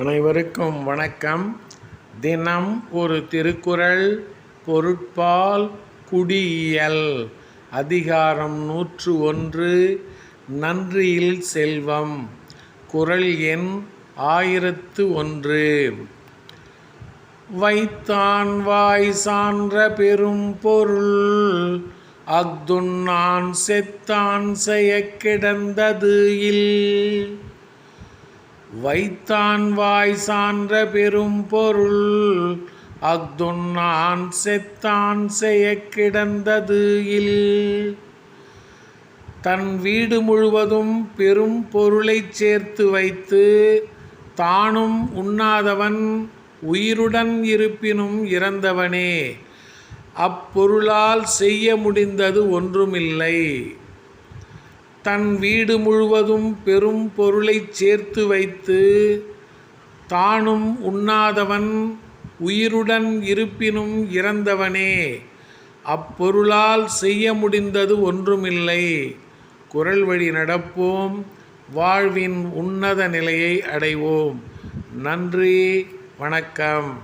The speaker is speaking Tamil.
அனைவருக்கும் வணக்கம். தினம் ஒரு திருக்குறள் பொருட்பால் குடியியல் அதிகாரம் நூற்று ஒன்று நன்றியில் செல்வம் குறள் எண் ஆயிரத்து ஒன்று. வைத்தான் வாய் சான்ற பெரும் பொருள் அஃதுண்ணான் செத்தான் செய்ய கிடந்தது இல். வைத்தான் வாய் சான்ற பெரும் பொருள் அஃதுண்ணான் செத்தான் செய்ய கிடந்தது இல். தன் வீடு முழுவதும் பெரும் பொருளைச் சேர்த்து வைத்து தானும் உண்ணாதவன் உயிருடன் இருப்பினும் இறந்தவனே. அப்பொருளால் செய்ய முடிந்தது ஒன்றுமில்லை. தன் வீடு முழுவதும் பெரும் பொருளைச் சேர்த்து வைத்து தானும் உண்ணாதவன் உயிருடன் இருப்பினும் இறந்தவனே. அப்பொருளால் செய்ய முடிந்தது ஒன்றுமில்லை. குரல் வழி நடப்போம். வாழ்வின் உன்னத நிலையை அடைவோம். நன்றி. வணக்கம்.